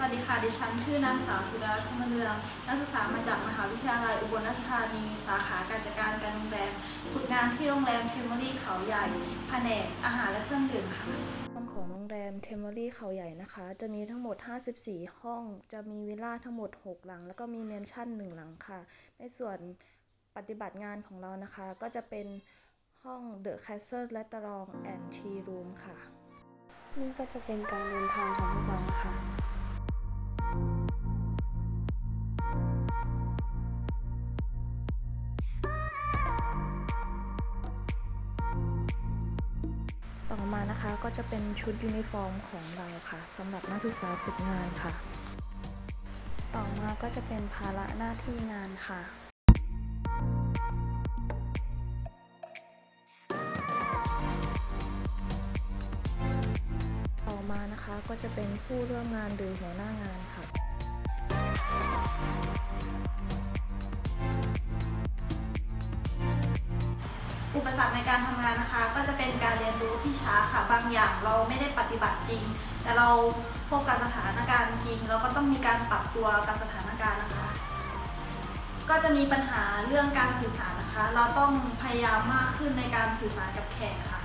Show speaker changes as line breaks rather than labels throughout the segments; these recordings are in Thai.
สวัสดีค่ะ ดิฉันชื่อนางสาวสุดารัตน์ธรรมเรือง นักศึกษามาจากมหาวิทยาลัยอุบลราชธานี สาขาการจัดการการโรงแรม ฝึกงานที่โรงแรมเทมเมอรี่เขาใหญ่ แผนกอาหารและเครื่องดื่มค่ะ
ห้องของโรงแรมเทมเ r อรี่เขาใหญ่นะคะ จะมีทั้งหมด 54 ห้อง จะมีวิลล่าทั้งหมด 6 หลัง แล้วก็มีเมนชั่น 1 หลังค่ะ ในส่วนปฏิบัติงานของเรานะคะ ก็จะเป็นห้อง The Castle Restaurant and Tea Room ค่ะ นี่ก็จะเป็นการเดินทางของ ต่อมานะคะก็จะเป็นชุดยูนิฟอร์มของเราค่ะสำหรับนักศึกษาฝึกงานค่ะ ต่อมาก็จะเป็นภาระหน้าที่งานค่ะต่อมานะคะก็จะเป็นผู้ร่วมงานหรือหัวหน้างานค่ะ
อุปสรรคในการทำงานนะคะ ก็จะเป็นการเรียนรู้ที่ช้าค่ะบางอย่างเราไม่ได้ปฏิบัติจริง แต่เราพบกับสถานการณ์จริง เราก็ต้องมีการปรับตัวกับสถานการณ์นะคะ ก็จะมีปัญหาเรื่องการสื่อสารนะคะ เราต้องพยายามมากขึ้นในการสื่อสารกับแขกค่ะ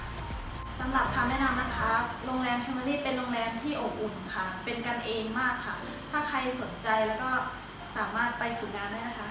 สำหรับคำแนะนำนะคะ โรงแรมเทมเ r อรี่เป็นโรงแรมที่อบอุ่นค่ะ เป็นกันเองมากค่ะ ถ้าใครสนใจแล้วก็สามารถไปฝึกงานได้นะคะ